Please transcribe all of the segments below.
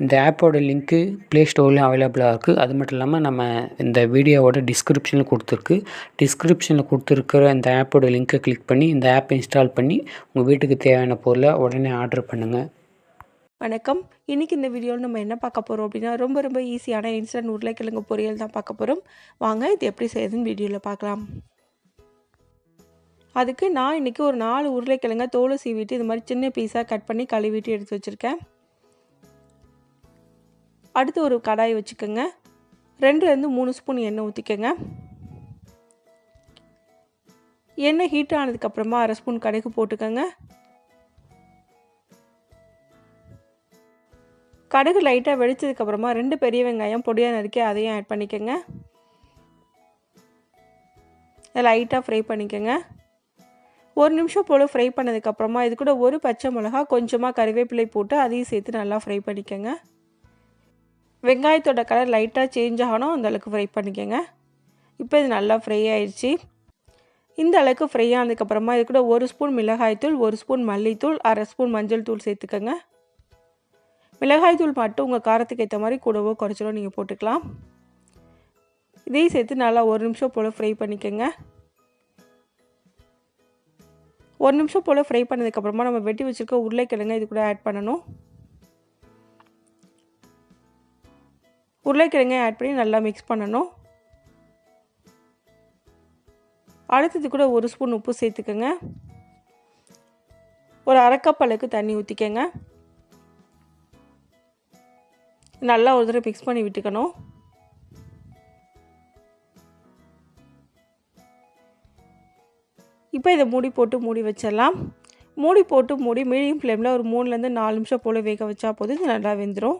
இந்த ஆப்போட link play ஸ்டோர்லேயும் அவைலபிளாக இருக்குது அது மட்டும் இல்லாமல் நம்ம இந்த வீடியோவோட டிஸ்கிரிப்ஷனில் கொடுத்துருக்கு. டிஸ்கிரிப்ஷனில் கொடுத்துருக்கிற இந்த ஆப்போட லிங்க்கை கிளிக் பண்ணி இந்த ஆப்பை இன்ஸ்டால் பண்ணி உங்கள் வீட்டுக்கு தேவையான பொருளை உடனே ஆர்டர் பண்ணுங்கள் வணக்கம். இன்றைக்கி இந்த வீடியோவில் நம்ம என்ன பார்க்க போகிறோம் அப்படின்னா ரொம்ப ரொம்ப ஈஸியான இன்ஸ்டன்ட் உருளைக்கிழங்கு பொரியல் தான் பார்க்க போகிறோம் வாங்க இது எப்படி செய்யுதுன்னு வீடியோவில் பார்க்கலாம். அதுக்கு நான் இன்றைக்கி ஒரு நாலு உருளைக்கிழங்க தோலை சீவிட்டு இது மாதிரி சின்ன பீஸாக கட் பண்ணி கழுவிட்டு எடுத்து வச்சுருக்கேன். அடுத்து ஒரு கடாய் வச்சுக்கோங்க. ரெண்டுலேருந்து மூணு ஸ்பூன் எண்ணெய் ஊற்றிக்கோங்க எண்ணெய் ஹீட் ஆனதுக்கப்புறமா அரை ஸ்பூன் கடுகு போட்டுக்கோங்க. கடுகு லைட்டாக வெடிச்சதுக்கப்புறமா ரெண்டு பெரிய வெங்காயம் பொடியாக நறுக்கி அதையும் ஆட் பண்ணிக்கோங்க. லைட்டாக ஃப்ரை பண்ணிக்கோங்க. ஒரு நிமிஷம் போல் ஃப்ரை பண்ணதுக்கப்புறமா இது கூட ஒரு பச்சை மிளகா கொஞ்சமாக கருவேப்பிலை போட்டு அதையும் சேர்த்து நல்லா ஃப்ரை பண்ணிக்கோங்க. வெங்காயத்தோட கலர் லைட்டாக சேஞ்ச் ஆகணும். அந்தளவுக்கு ஃப்ரை பண்ணிக்கோங்க. இப்போ இது நல்லா ஃப்ரை ஆயிடுச்சு. இந்த அளவுக்கு ஃப்ரை ஆனதுக்கப்புறமா இது கூட ஒரு ஸ்பூன் மிளகாய்த்தூள் ஒரு ஸ்பூன் மல்லித்தூள் அரை ஸ்பூன் மஞ்சள் தூள் சேர்த்துக்கோங்க. மிளகாய்த்தூள் மட்டும் உங்கள் காரத்துக்கு ஏற்ற மாதிரி கூடவோ குறைச்சலோ நீங்கள் போட்டுக்கலாம். இதையும் சேர்த்து நல்லா ஒரு நிமிஷம் போல் ஃப்ரை பண்ணிக்கோங்க. ஒரு நிமிஷம் போல் ஃப்ரை பண்ணதுக்கப்புறமா நம்ம வெட்டி வச்சுருக்க உருளைக்கிழங்கு இது கூட ஆட் பண்ணணும். உருளைக்கிழங்கை ஆட் பண்ணி நல்லா மிக்ஸ் பண்ணணும். அடுத்தது கூட ஒரு ஸ்பூன் உப்பு சேர்த்துக்கோங்க. ஒரு அரைக்கப் அளவுக்கு தண்ணி ஊற்றிக்கங்க நல்லா ஒரு தடவை மிக்ஸ் பண்ணி விட்டுக்கணும். இப்போ இதை மூடி போட்டு மூடி வச்சிடலாம். மூடி போட்டு மூடி மீடியம் ஃப்ளேமில் ஒரு மூணுலேருந்து நாலு நிமிஷம் போல் வேக வச்சா போதும். இது நல்லா வெந்துடும்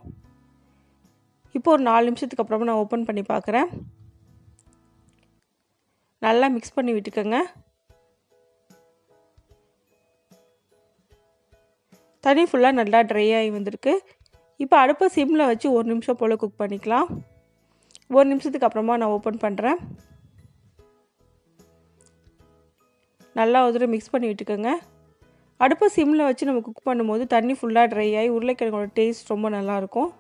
இப்போ ஒரு நாலு நிமிஷத்துக்கு அப்புறமா நான் ஓப்பன் பண்ணி பார்க்குறேன். நல்லா மிக்ஸ் பண்ணி விட்டுக்கோங்க. தண்ணி ஃபுல்லாக நல்லா ட்ரை ஆகி வந்திருக்கு. இப்போ அடுப்பை சிம்மில் வச்சு ஒரு நிமிஷம் போல் குக் பண்ணிக்கலாம். ஒரு நிமிஷத்துக்கு அப்புறமா நான் ஓப்பன் பண்ணுறேன் நல்லா ஒரு மிக்ஸ் பண்ணி விட்டுக்கோங்க. அடுப்பை சிம்மில் வச்சு நம்ம குக் பண்ணும்போது தண்ணி ஃபுல்லாக ட்ரை ஆகி உருளைக்கிழங்கோட டேஸ்ட் ரொம்ப நல்லாயிருக்கும்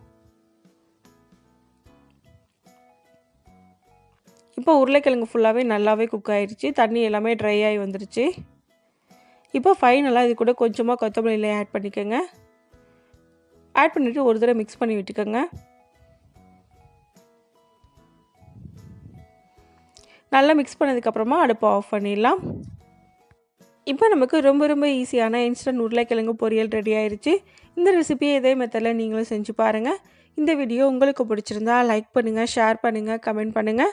இப்போ உருளைக்கிழங்கு ஃபுல்லாகவே நல்லாவே குக் ஆகிடுச்சு தண்ணி எல்லாமே ட்ரை ஆகி வந்துருச்சு. இப்போ ஃபைனலாக இது கூட கொஞ்சமாக கொத்தமல்லியில் ஆட் பண்ணிக்கோங்க. ஆட் பண்ணிவிட்டு ஒரு தடவை மிக்ஸ் பண்ணி விட்டுக்கோங்க. நல்லா மிக்ஸ் பண்ணதுக்கப்புறமா அடுப்பை ஆஃப் பண்ணிடலாம். இப்போ நமக்கு ரொம்ப ரொம்ப ஈஸியான இன்ஸ்டன்ட் உருளைக்கிழங்கு பொரியல் ரெடி ஆயிடுச்சு இந்த ரெசிபியை இதே மெத்தடில் நீங்களும் செஞ்சு பாருங்கள் இந்த வீடியோ உங்களுக்கு பிடிச்சிருந்தா லைக் பண்ணுங்கள் ஷேர் பண்ணுங்கள் கமெண்ட் பண்ணுங்கள்